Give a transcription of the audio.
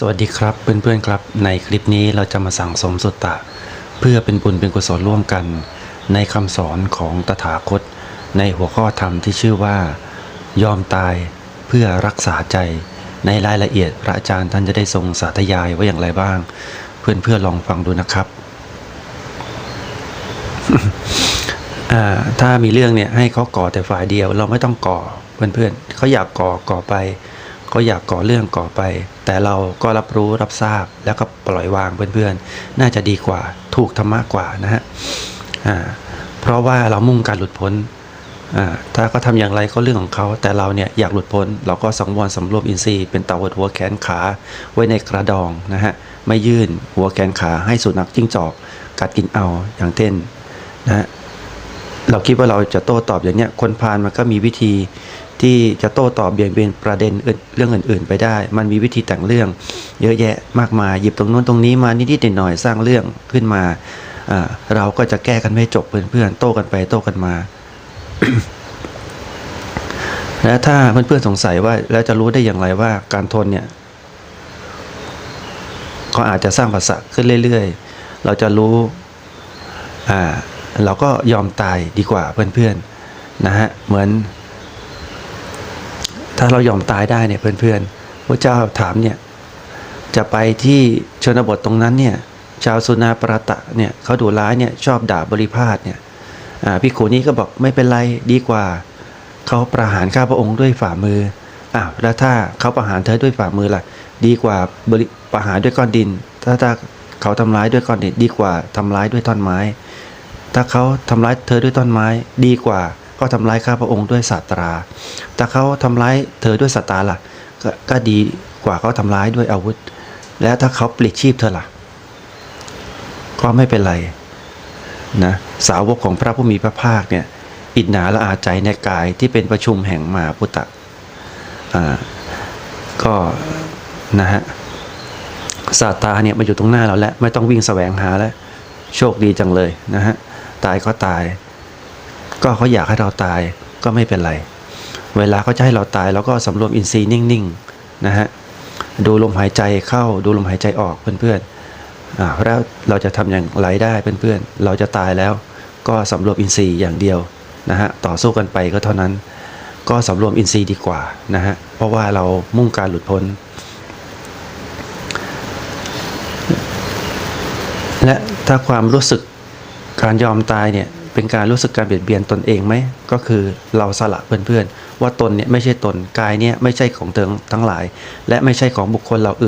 สวัสดีครับเพื่อนๆครับ ในคลิปนี้เราจะมาสั่งสมสุตตะ เพื่อเป็นบุญเป็นกุศลร่วมกัน ในคำสอนของตถาคต ในหัวข้อธรรมที่ชื่อว่า ยอมตายเพื่อรักษาใจ ในรายละเอียดพระอาจารย์ท่านจะได้ทรงสาธยายไว้อย่างไรบ้าง เพื่อนๆลองฟังดูนะครับถ้ามีเรื่องเนี่ยให้เขาก่อแต่ฝ่ายเดียว เราไม่ต้องก่อเพื่อนๆเขาอยากก่อก่อไป เขาอยากก่อเรื่องก่อไป แต่เราก็รับรู้รับทราบแล้วก็ปล่อยวางเพื่อนๆ น่าจะดีกว่าถูกธรรมะกว่านะฮะเพราะว่าเรามุ่งการหลุดพ้นถ้าเขาทำอย่างไรก็เรื่องของเขา แต่เราเนี่ยอยากหลุดพ้น เราก็สังวรสำรวมอินทรีย์เป็นเต่าหัวแขนขาไว้ในกระดองนะฮะไม่ยื่นหัวแขนขาให้สุนัขจิ้งจอก กัดกินเอาอย่างเช่นนะฮะ เราคิดว่าเราจะโต้ตอบอย่างเนี้ยคนพาลมันก็มีวิธีที่จะโต้ตอบเบี่ยงเบนประเด็นเรื่องอื่น ๆ ไปได้ มันมีวิธีแต่งเรื่อง เยอะแยะมากมายหยิบตรงนู้นตรงนี้มานิดๆหน่อยๆสร้างเรื่องขึ้นมาอ่าเราก็จะแก้กันไม่จบเพื่อนๆโต้กันไปโต้กันมาและถ้าเพื่อนๆสงสัยว่าแล้วจะรู้ได้อย่างไรว่าการทนเนี่ยก็อาจจะสร้างภาษาขึ้นเรื่อย ๆ เราจะรู้อ่า เราก็ยอมตายดีกว่าเพื่อนๆนะฮะเหมือน ถ้าเรายอมตายได้เนี่ยเพื่อนๆพระเจ้าถามเนี่ยจะไปที่ชนบทตรงนั้นเนี่ยชาวสุนาปรตะเนี่ยเขาดูร้ายเนี่ยชอบด่าบริพาทเนี่ยพี่ขูนี้ก็บอกไม่เป็นไรดีกว่า เขาประหารข้าพระองค์ด้วยฝ่ามืออ้าวแล้วถ้าเขาประหารเธอด้วยฝ่ามือล่ะ ดีกว่าบริประหารด้วยก้อนดิน ถ้าถ้าเขาทำร้ายด้วยก้อนดินดีกว่าทำร้ายด้วยท่อนไม้ ถ้าเขาทำร้ายเธอด้วยต้นไม้ดีกว่า ก็ทำร้ายข้าพระองค์ด้วยศาสตรา ถ้าเขาทำร้ายเธอด้วยสตาล่ะกก็ดีกว่าเขาทำร้ายด้วยอาวุธ แล้วถ้าเขาปลิดชีพเธอล่ะ ก็ไม่เป็นไรนะสาวกของพระผู้มีพระภาคเนี่ยอิจนาละอาใจในกายที่เป็นประชุมแห่งมหาพุทธะก็นะฮะซาตาเนี่ยมาอยู่ตรงหน้าเราแล้ว ไม่ต้องวิ่งแสวงหาแล้ว โชคดีจังเลยนะฮะ ตายก็ตาย ก็เขาอยากให้เราตายก็ไม่เป็นไร เวลาเขาจะให้เราตายเราก็สำรวมอินทรีย์นิ่งๆนะฮะดูลมหายใจเข้าดูลมหายใจออกเพื่อนๆอ่าแล้วเราจะทำอย่างไรได้เพื่อนๆ เราจะตายแล้ว ก็สำรวมอินทรีย์อย่างเดียวนะฮะต่อสู้กันไปก็เท่านั้น ก็สำรวมอินทรีย์ดีกว่านะฮะเพราะว่าเรามุ่งการหลุดพ้นและถ้าความรู้สึก การยอมตายเนี่ยเป็นการรู้สึกการเบียดเบียนตนเองไหมก็คือเราสละเพื่อนๆว่าตนเนี่ยไม่ใช่ตนกายเนี่ยไม่ใช่ของเธอทั้งหลาย และไม่ใช่ของบุคคลเราอื่น